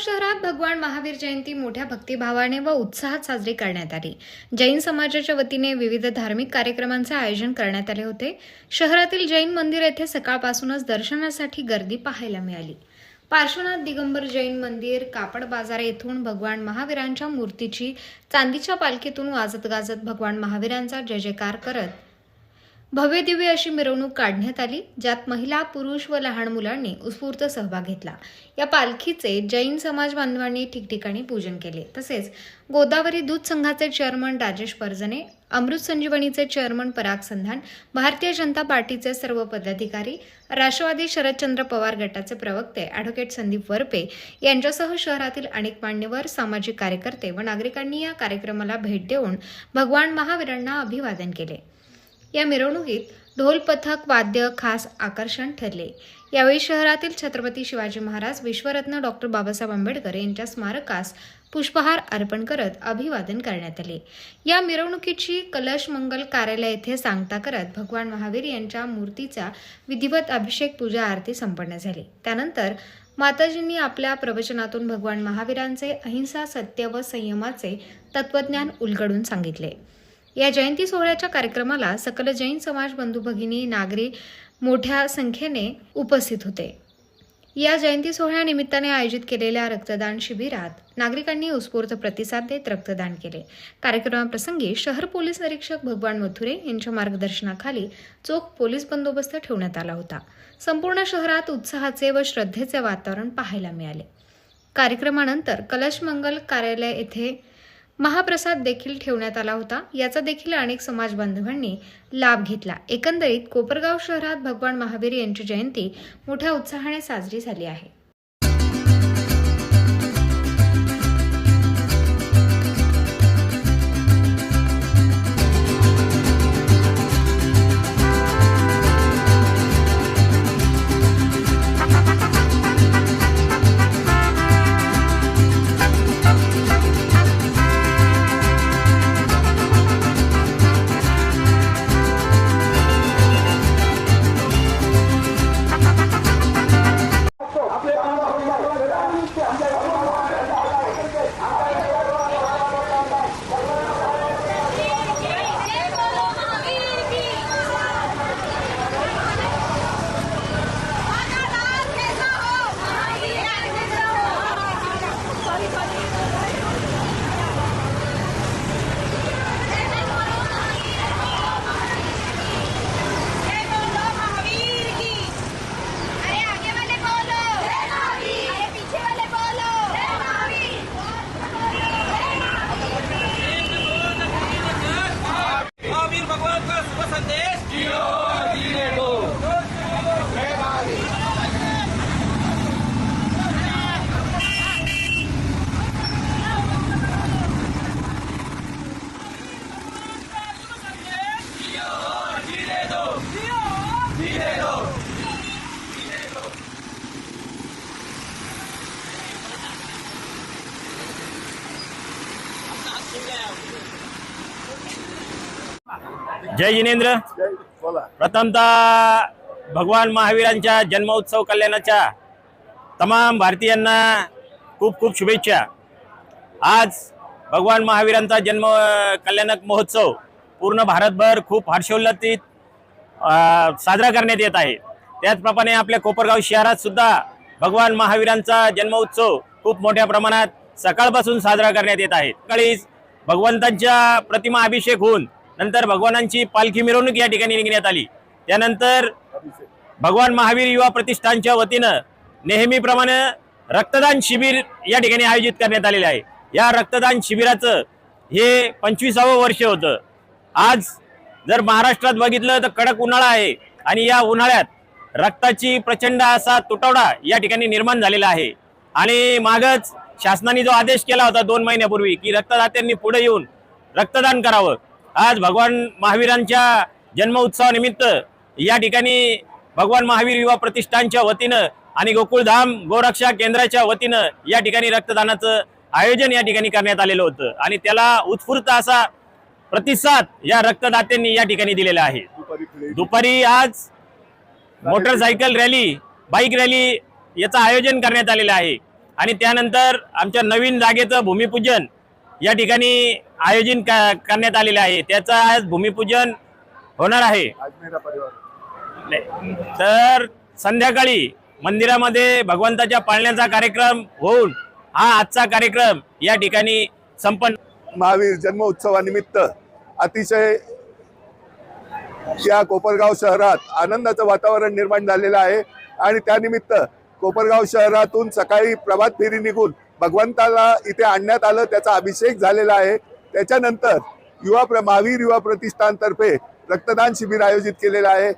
शहरात भगवान महावीर जयंती मोठ्या भक्तिभावाने व उत्साहात साजरी करण्यात आली. जैन समाजाच्या वतीने विविध धार्मिक कार्यक्रमांचे आयोजन करण्यात आले होते. शहरातील जैन मंदिर येथे सकाळपासूनच दर्शनासाठी गर्दी पाहायला मिळाली. पार्श्वनाथ दिगंबर जैन मंदिर कापड बाजार येथून भगवान महावीरांच्या मूर्तीची चांदीच्या पालखीतून वाजत गाजत भगवान महावीरांचा जय जयकार करत भव्य दिव्य अशी मिरवणूक काढण्यात आली ज्यात महिला पुरुष व लहान मुलांनी उत्स्फूर्त सहभाग घेतला. या पालखीचे जैन समाज बांधवांनी ठिकठिकाणी पूजन केले. तसेच गोदावरी दूध संघाचे चेअरमन राजेश परजने अमृत संजीवनीचे चेअरमन पराग संधान भारतीय जनता पार्टीचे सर्व पदाधिकारी राष्ट्रवादी शरदचंद्र पवार गटाचे प्रवक्ते अॅडव्होकेट संदीप वरपे यांच्यासह शहरातील अनेक मान्यवर सामाजिक कार्यकर्ते व नागरिकांनी या कार्यक्रमाला भेट देऊन भगवान महावीरांना अभिवादन केले. या मिरवणुकीत ढोल पथक वाद्य खास आकर्षण ठरले. यावेळी शहरातील छत्रपती शिवाजी महाराज विश्वरत्न डॉक्टर बाबासाहेब आंबेडकर यांच्या स्मारकास पुष्पहार अर्पण करत अभिवादन करण्यात आले. या मिरवणुकीची कलश मंगल कार्यालय येथे सांगता करत भगवान महावीर यांच्या मूर्तीचा विधिवत अभिषेक पूजा आरती संपन्न झाली. त्यानंतर माताजींनी आपल्या प्रवचनातून भगवान महावीरांचे अहिंसा सत्य व संयमाचे तत्वज्ञान उलगडून सांगितले. या जयंती सोहळ्याच्या कार्यक्रमाला सकल जैन समाज बंधू भगिनी नागरी मोठ्या संख्येने उपस्थित होते. या जयंती सोहळ्यानिमित्ताने आयोजित केलेल्या रक्तदान शिबिरात नागरिकांनी उत्स्फूर्त प्रतिसाद देत रक्तदान केले. कार्यक्रमाप्रसंगी शहर पोलीस निरीक्षक भगवान मथुरे यांच्या मार्गदर्शनाखाली चोख पोलीस बंदोबस्त ठेवण्यात आला होता. संपूर्ण शहरात उत्साहाचे व श्रद्धेचे वातावरण पाहायला मिळाले. कार्यक्रमानंतर कलश मंगल कार्यालय येथे महाप्रसाद देखील ठेवण्यात आला होता. याचा देखील अनेक समाज बांधवांनी लाभ घेतला. एकंदरीत कोपरगाव शहरात भगवान महावीर यांची जयंती मोठ्या उत्साहाने साजरी झाली आहे. जय जिनेंद्र. प्रथमतः भगवान महावीरांच्या जन्मोत्सव कल्याणाच्या तमाम भारतीयांना खूप खूप शुभेच्छा. आज भगवान महावीरांचा जन्म कल्याणक महोत्सव पूर्ण भारतभर खूप हर्षोल्लासित साजरा करण्यात येत आहे. त्याचप्रमाणे आपल्या कोपरगाव शहरात सुद्धा भगवान महावीरांचा जन्मोत्सव खूप मोठ्या प्रमाणात सकाळपासून साजरा करण्यात येत आहे. सकाळी भगवंतांच्या प्रतिमा अभिषेक होऊन नंतर भगवानांची पालखी मिरवणूक या ठिकाणी निघण्यात आली. त्यानंतर भगवान महावीर युवा प्रतिष्ठानच्या वतीनं नेहमीप्रमाणे रक्तदान शिबिर या ठिकाणी आयोजित करण्यात आलेले आहे. या रक्तदान शिबिराचं हे पंचवीसावं वर्ष होतं. आज जर महाराष्ट्रात बघितलं तर कडक उन्हाळा आहे आणि या उन्हाळ्यात रक्ताची प्रचंड असा तुटवडा या ठिकाणी निर्माण झालेला आहे. आणि मागच शासनाने जो आदेश केला होता दोन महिन्यापूर्वी की रक्तदात्यांनी पुढे येऊन रक्तदान करावं. आज भगवान महावीरांच्या जन्म उत्सवानिमित्त या ठिकाणी भगवान महावीर युवा प्रतिष्ठानच्या वतीनं आणि गोकुळधाम गोरक्षा केंद्राच्या वतीनं या ठिकाणी रक्तदानाचं आयोजन या ठिकाणी करण्यात आलेलं होतं. आणि त्याला उत्स्फूर्त असा प्रतिसाद या रक्तदात्यांनी या ठिकाणी दिलेला आहे. दुपारी आज मोटरसायकल रॅली बाईक रॅली याचं आयोजन करण्यात आलेलं आहे. आणि त्यानंतर आमच्या नवीन जागेचं भूमिपूजन या ठिकाणी आयोजन करण्यात आलेलं आहे. त्याचं आज भूमिपूजन होणार आहे. तर संध्याकाळी मंदिरामध्ये भगवंताच्या पाळण्याचा कार्यक्रम होऊन हा आजचा कार्यक्रम या ठिकाणी संपन्न महावीर जन्म उत्सवानिमित्त अतिशय या कोपरगाव शहरात आनंदाचं वातावरण निर्माण झालेलं आहे. आणि त्यानिमित्त कोपरगाव शहरातून सकाळी प्रभात फेरी निघून भगवंताला इथे आणण्यात आलं. त्याचा अभिषेक झालेला आहे. त्याच्यानंतर युवा प्र महावीर युवा प्रतिष्ठानतर्फे रक्तदान शिबिर आयोजित केलेलं आहे.